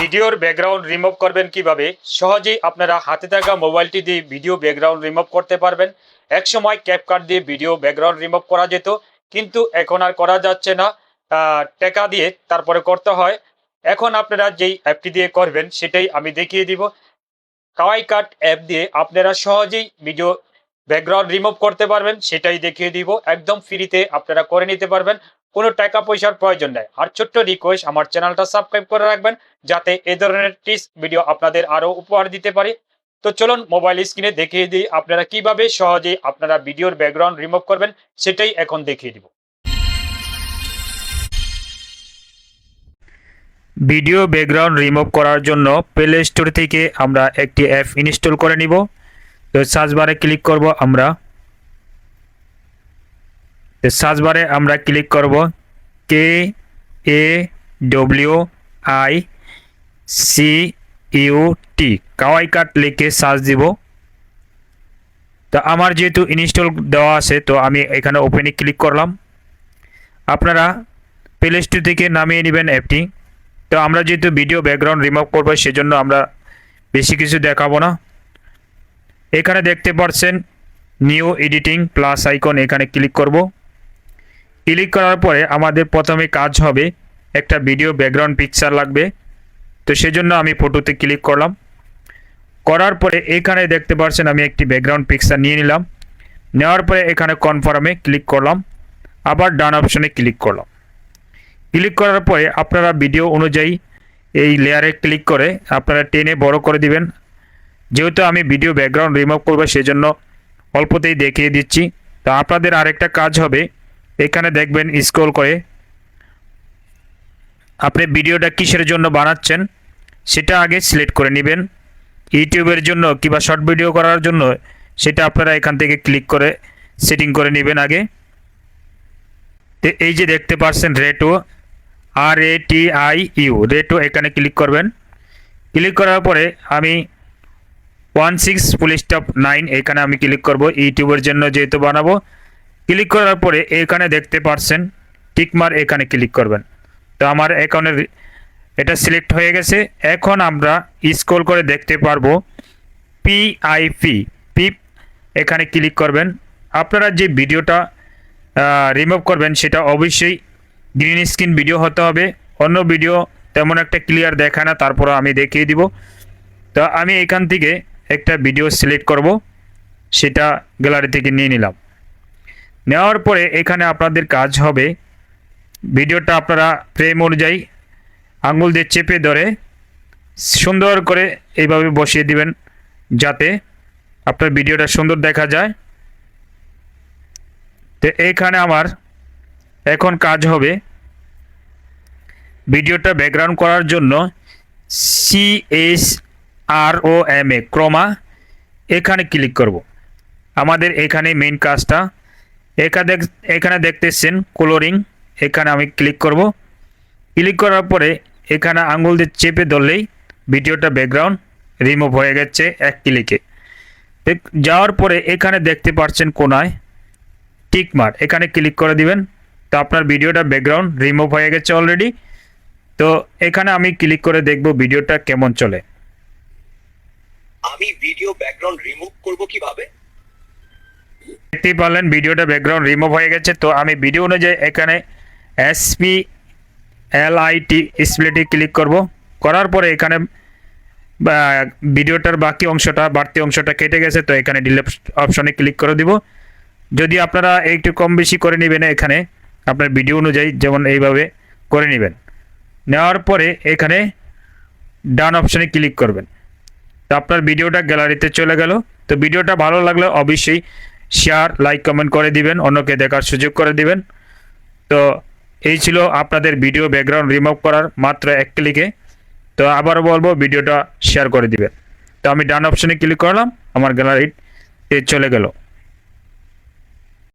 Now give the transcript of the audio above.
ভিডিওর background remove করবেন কীভাবে? সহজেই আপনারা হাতে থাকা মোবাইলটি দিয়ে ভিডিও ব্যাকগ্রাউন্ড রিমুভ করতে পারবেন। এক সময় ক্যাপকাট দিয়ে ভিডিও ব্যাকগ্রাউন্ড রিমুভ করা যেত, কিন্তু এখন আর করা যাচ্ছে না। টাকা দিয়ে তারপরে করতে হয়। এখন আপনারা যেই অ্যাপটি দিয়ে করবেন, সেটাই আমি দেখিয়ে দিব। কাওয়াই কাট অ্যাপ দিয়ে আপনারা সহজেই ভিডিও ব্যাকগ্রাউন্ড রিমুভ করতে পারবেন, সেটাই দেখিয়ে দিব। একদম ফ্রিতে আপনারা করে নিতে পারবেন। কোনো টাকা পয়সার প্রয়োজন নেই। আর ছোট্ট রিকোয়েস্ট আমার চ্যানেলটা সাবস্ক্রাইব করে রাখবেন যাতে এ ধরনের টিপস ভিডিও আপনাদের আরও উপহার দিতে পারি। তো চলুন মোবাইল স্ক্রিনে দেখিয়ে দিই আপনারা কীভাবে সহজেই আপনারা ভিডিওর ব্যাকগ্রাউন্ড রিমুভ করবেন, সেটাই এখন দেখিয়ে দিব। ভিডিও ব্যাকগ্রাউন্ড রিমুভ করার জন্য প্লে স্টোর থেকে আমরা একটি অ্যাপ ইনস্টল করে নিব। তো সার্চ বারে ক্লিক করব আমরা। সার্চ বারে আমরা ক্লিক করব K A W I C U T kawaii cut লিখে সার্চ দিব। তো আমার যেহেতু ইনস্টল দেওয়া আছে, তো আমি এখানে ওপেনে ক্লিক করলাম। আপনারা প্লে স্টোর থেকে নামিয়ে নেবেন অ্যাপটি। তো আমরা যেহেতু ভিডিও ব্যাকগ্রাউন্ড রিমুভ করব, সেজন্য আমরা বেশি কিছু দেখাবো না। এখানে দেখতে পাচ্ছেন নিউ এডিটিং প্লাস আইকন এখানে ক্লিক করব। ক্লিক করার পরে আমাদের প্রথমে কাজ হবে একটা ভিডিও ব্যাকগ্রাউন্ড পিকচার লাগবে। তো সেজন্য আমি ফটোতে ক্লিক করলাম। করার পরে এখানে দেখতে পাচ্ছেন আমি একটি ব্যাকগ্রাউন্ড পিকচার নিয়ে নিলাম। নেওয়ার পরে এখানে কনফার্মে ক্লিক করলাম। আবার ডান অপশনে ক্লিক করলাম। ক্লিক করার পরে আপনারা ভিডিও অনুযায়ী এই লেয়ারে ক্লিক করে আপনারা টেনে বড় করে দিবেন। যেহেতু আমি ভিডিও ব্যাকগ্রাউন্ড রিমুভ করব, সেজন্য অল্পতেই দেখিয়ে দিচ্ছি। তো আপনাদের আরেকটা কাজ হবে এখানে দেখবেন স্ক্রল করে আপনি ভিডিওটা কিসের জন্য বানাচ্ছেন, সেটা আগে সিলেক্ট করে নেবেন। ইউটিউবের জন্য কিংবা শর্ট ভিডিও করার জন্য সেটা আপনারা এখান থেকে ক্লিক করে সেটিং করে নেবেন আগে। তো এই যে দেখতে পাচ্ছেন রেটো আর এ টি আই ইউ রেটো এখানে ক্লিক করবেন। ক্লিক করার পরে আমি one six full stop nine এখানে আমি ক্লিক করব। ইউটিউবের জন্য যেহেতু বানাবো ক্লিক করার পরে এখানে দেখতে পাচ্ছেন টিকমার এখানে ক্লিক করবেন। তো আমার অ্যাকাউন্টের এটা সিলেক্ট হয়ে গেছে। এখন আমরা স্ক্রল করে দেখতে পারব পিআইপি পিপ এখানে ক্লিক করবেন। আপনারা যে ভিডিওটা রিমুভ করবেন সেটা অবশ্যই গ্রিন স্ক্রিন ভিডিও হতে হবে। অন্য ভিডিও তেমন একটা ক্লিয়ার দেখায় না তারপর আমি দেখিয়ে দিব। তো আমি এখান থেকে একটা ভিডিও সিলেক্ট করব। সেটা গ্যালারি থেকে নিয়ে নিলাম। নেওয়ার পরে এখানে আপনাদের কাজ হবে। ভিডিওটা আপনারা ফ্রেম অনুযায়ী আঙুল দিয়ে চেপে ধরে সুন্দর করে এইভাবে বসিয়ে দিবেন যাতে আপনার ভিডিওটা সুন্দর দেখা যায়। তো এইখানে আমার এখন কাজ হবে ভিডিওটা ব্যাকগ্রাউন্ড করার জন্য C S R O M A chroma, এখানে ক্লিক করব। আমাদের এখানে মেইন কাজটা এখানে এখানে দেখতেছেন কোলোরিং এখানে আমি ক্লিক করব। ক্লিক করার পরে এখানে আঙুল দিয়ে চেপে ধরলেই ভিডিওটা ব্যাকগ্রাউন্ড রিমুভ হয়ে গেছে এক ক্লিকে যাওয়ার পরে এখানে দেখতে পাচ্ছেন কোনায় টিকমার এখানে ক্লিক করে দিবেন। তো আপনার ভিডিওটা ব্যাকগ্রাউন্ড রিমুভ হয়ে গেছে অলরেডি তো এখানে আমি ক্লিক করে দেখব ভিডিওটা কেমন চলে। আমি ভিডিও ব্যাকগ্রাউন্ড রিমুভ করব কীভাবে? দেখতেই পারলেন, ভিডিওটা ব্যাকগ্রাউন্ড রিমুভ হয়ে গেছে। তো আমি ভিডিও অনুযায়ী এখানে S P L I T স্প্লেটে click করব। করার পরে এখানে ভিডিওটার বাকি অংশটা, বাড়তি অংশটা কেটে গেছে, তো এখানে ডিলেট অপশনে ক্লিক করে দিব। যদি আপনারা একটু কম বেশি করে নেবেন এখানে, আপনার ভিডিও অনুযায়ী যেমন এইভাবে করে নেবেন। নেওয়ার পরে এখানে ডান অপশনে ক্লিক করবেন। তো আপনার ভিডিওটা গ্যালারিতে চলে গেল। তো ভিডিওটা ভালো লাগলে অবশ্যই শেয়ার লাইক কমেন্ট করে দিবেন, অন্যকে দেখার সুযোগ করে দিবেন। তো এই ছিল আপনাদের ভিডিও ব্যাকগ্রাউন্ড রিমুভ করার মাত্র এক ক্লিকে তো আবারও বলব ভিডিওটা শেয়ার করে দিবেন। তো আমি ডান অপশনে ক্লিক করলাম, আমার গ্যালারিতে চলে গেল।